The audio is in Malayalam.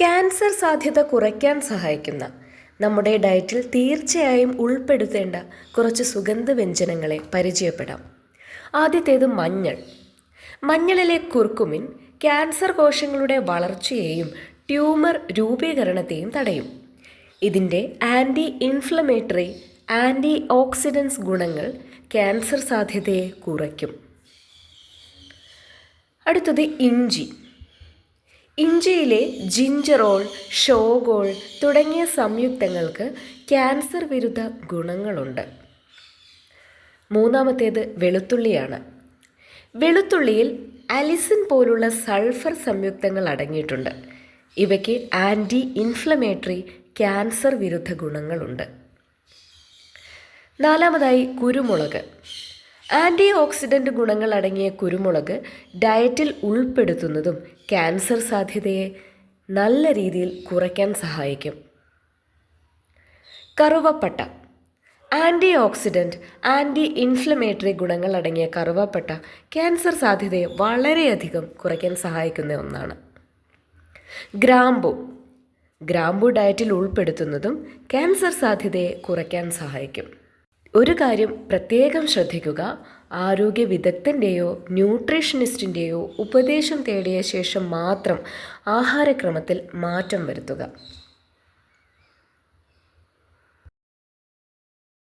ക്യാൻസർ സാധ്യത കുറയ്ക്കാൻ സഹായിക്കുന്ന നമ്മുടെ ഡയറ്റിൽ തീർച്ചയായും ഉൾപ്പെടുത്തേണ്ട കുറച്ച് സുഗന്ധ വ്യഞ്ജനങ്ങളെ പരിചയപ്പെടാം. ആദ്യത്തേത് മഞ്ഞൾ. മഞ്ഞളിലെ കുർക്കുമിൻ ക്യാൻസർ കോശങ്ങളുടെ വളർച്ചയെയും ട്യൂമർ രൂപീകരണത്തെയും തടയും. ഇതിന്റെ ആന്റി ഇൻഫ്ലമേറ്ററി ആന്റി ഓക്സിഡൻസ് ഗുണങ്ങൾ ക്യാൻസർ സാധ്യതയെ കുറയ്ക്കും. അടുത്തത് ഇഞ്ചി. ഇഞ്ചിയിലെ ജിഞ്ചറോൾ ഷോഗോൾ തുടങ്ങിയ സംയുക്തങ്ങൾക്ക് ക്യാൻസർ വിരുദ്ധ ഗുണങ്ങളുണ്ട്. മൂന്നാമത്തേത് വെളുത്തുള്ളിയാണ്. വെളുത്തുള്ളിയിൽ അലിസിൻ പോലുള്ള സൾഫർ സംയുക്തങ്ങൾ അടങ്ങിയിട്ടുണ്ട്. ഇവയ്ക്ക് ആന്റി ഇൻഫ്ലമേറ്ററി ക്യാൻസർ വിരുദ്ധ ഗുണങ്ങളുണ്ട്. നാലാമതായി കുരുമുളക്. ആന്റി ഓക്സിഡന്റ് ഗുണങ്ങൾ അടങ്ങിയ കുരുമുളക് ഡയറ്റിൽ ഉൾപ്പെടുത്തുന്നതും ക്യാൻസർ സാധ്യതയെ നല്ല രീതിയിൽ കുറയ്ക്കാൻ സഹായിക്കും. കറുവപ്പട്ട. ആന്റി ഓക്സിഡന്റ് ആന്റി ഇൻഫ്ലമേറ്ററി ഗുണങ്ങൾ അടങ്ങിയ കറുവപ്പട്ട ക്യാൻസർ സാധ്യതയെ വളരെയധികം കുറയ്ക്കാൻ സഹായിക്കുന്ന ഒന്നാണ്. ഗ്രാമ്പു. ഗ്രാമ്പു ഡയറ്റിൽ ഉൾപ്പെടുത്തുന്നതും ക്യാൻസർ സാധ്യതയെ കുറയ്ക്കാൻ സഹായിക്കും. ഒരു കാര്യം പ്രത്യേകം ശ്രദ്ധിക്കുക. ആരോഗ്യ വിദഗ്ധന്റെയോ ന്യൂട്രീഷനിസ്റ്റിന്റെയോ ഉപദേശം തേടിയ ശേഷം മാത്രം ആഹാരക്രമത്തിൽ മാറ്റം വരുത്തുക.